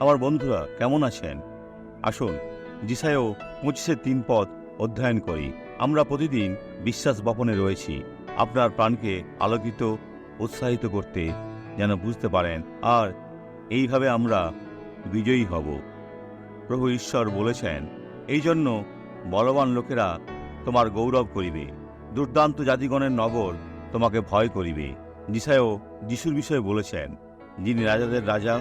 আমার বন্ধুরা, কেমন আছেন? আসুন জিসায়ও পঁচিশের তিন পদ অধ্যয়ন করি। আমরা প্রতিদিন বিশ্বাস বপনে রয়েছি। আপনার প্রাণকে আলোকিত, উৎসাহিত করতে যেন বুঝতে পারেন। আর এইভাবে আমরা বিজয়ী হব। প্রভু ঈশ্বর বলেছেন এই জন্য বলবান লোকেরা তোমার গৌরব করিবে। দুর্দান্ত জাতিগণের নগর তোমাকে ভয় করিবে। যিশায়ও যিশুর বিষয়ে বলেছেন, যিনি রাজাদের রাজা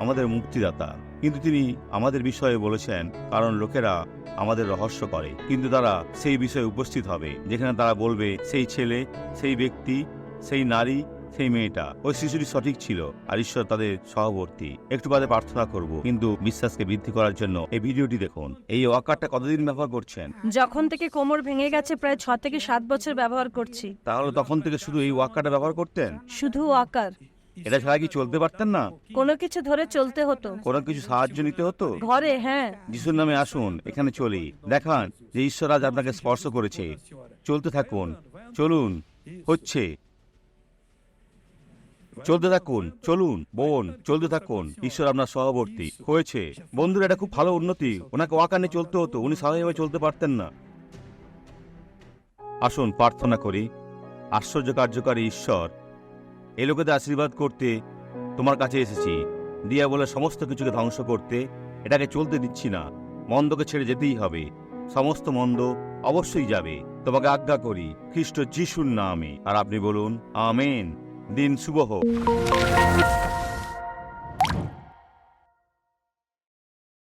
আমাদের মুক্তিদাতা। কিন্তু তিনি আমাদের বিষয়ে বলেছেন কারণ লোকেরা আমাদের রহস্য করে। কিন্তু তারা সেই বিষয়ে উপস্থিত হবে যেখানে তারা বলবে সেই ছেলে সেই ব্যক্তি সেই নারী সেই মেয়েটা। ওই শিশুটি সঠিক ছিল আর ঈশ্বর তাদের সহবর্তী। একটু বাদে প্রার্থনা করব কিন্তু বিশ্বাসকে বৃদ্ধি করার জন্য এই ভিডিওটি দেখুন। এই ওয়াকারটা কতদিন ব্যবহার করছেন? যখন থেকে কোমর ভেঙে গেছে প্রায় ছ থেকে সাত বছর ব্যবহার করছি। তাহলে তখন থেকে শুধু এই ওয়াকারটা ব্যবহার করতেন? শুধু আকার এটা ছাড়া কি চলতে পারতেন না? কোনো কিছু ধরে চলতে হতো। কোনো কিছু সাহায্য নিতে হতো? ঘরে হ্যাঁ। যিশুর নামে আসুন এখানে চলি। দেখান যে ঈশ্বর আজ আপনাকে স্পর্শ করেছে। চলতে থাকুন। চলুন। হচ্ছে। চলতে থাকুন। চলুন। বোন চলতে থাকুন। ঈশ্বর আপনার সহবর্তী। হয়েছে। বন্ধুরা এটা খুব ভালো উন্নতি। ওনাকে ওয়াকানে চলতে হতো। উনি স্বাভাবিকভাবে চলতে পারতেন না। আসুন প্রার্থনা করি। আশ্চর্য কার্যকারী ঈশ্বর এ লোকেদের আশীর্বাদ করতে তোমার কাছে এসেছি। দিয়া বলে সমস্ত কিছুকে ধ্বংস করতে এটাকে চলতে দিচ্ছি না। মন্দকে ছেড়ে যেতেই হবে। সমস্ত মন্দ অবশ্যই যাবে। তোমাকে আজ্ঞা করি, খ্রিস্ট যিশুর নামে। আর আপনি বলুন, আমেন। দিন শুভ হোক।